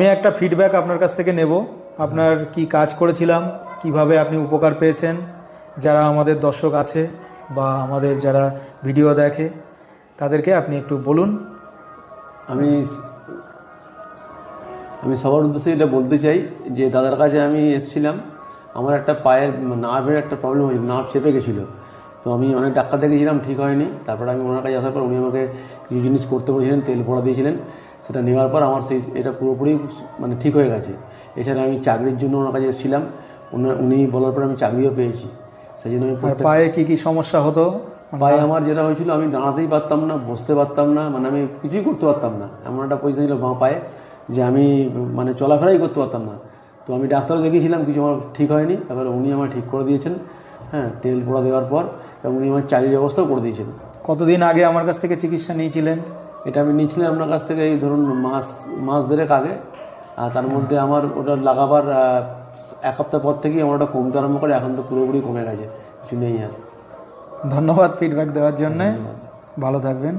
আমি একটা ফিডব্যাক আপনার কাছ থেকে নেব। আপনার কি কাজ করেছিলাম, কীভাবে আপনি উপকার পেয়েছেন, যারা আমাদের দর্শক আছে বা আমাদের যারা ভিডিও দেখে, তাদেরকে আপনি একটু বলুন। আমি আমি সবার উদ্দেশ্যে এটা বলতে চাই যে দাদার কাছে আমি এসেছিলাম, আমার একটা পায়ের নার্ভের একটা প্রবলেম হয়েছিল নার্ভ চেপে গেছিল। তো আমি অনেক ডাক্তার দেখিয়েছিলাম, ঠিক হয়নি। তারপরে আমি ওনার কাছে আসার পর উনি আমাকে কিছু জিনিস করতে বলেছিলেন, তেল পড়া দিয়েছিলেন। সেটা নেওয়ার পর আমার সেই এটা পুরোপুরি মানে ঠিক হয়ে গেছে। এছাড়া আমি চাকরির জন্য ওনার কাছে এসেছিলাম। উনি বলার পর আমি চাকরিও পেয়েছি। সেই জন্য আমি পায়ে কি কি সমস্যা হতো? পায়ে আমার যেটা হয়েছিল আমি দাঁড়াতেই পারতাম না বসতে পারতাম না মানে আমি কিছুই করতে পারতাম না। এমন একটা পয়সা ছিল বাঁ পায়ে যে আমি মানে চলাফেরাই করতে পারতাম না। তো আমি ডাক্তারও দেখিয়েছিলাম কিছু আমার ঠিক হয়নি। তারপরে উনি আমার ঠিক করে দিয়েছেন হ্যাঁ তেল পোড়া দেওয়ার পর এবং উনি আমার চাকরির ব্যবস্থাও করে দিয়েছেন। কতদিন আগে আমার কাছ থেকে চিকিৎসা নিয়েছিলেন? এটা আমি নিয়েছিলাম আপনার কাছ থেকে এই ধরুন মাস মাস দেড়েক আগে আর তার মধ্যে আমার ওটা লাগাবার এক সপ্তাহ পর থেকেই আমার ওটা কমতে আরম্ভ করে এখন তো পুরোপুরি কমে গেছে কিছু নেই আর। ধন্যবাদ ফিডব্যাক দেওয়ার জন্যে। ভালো থাকবেন।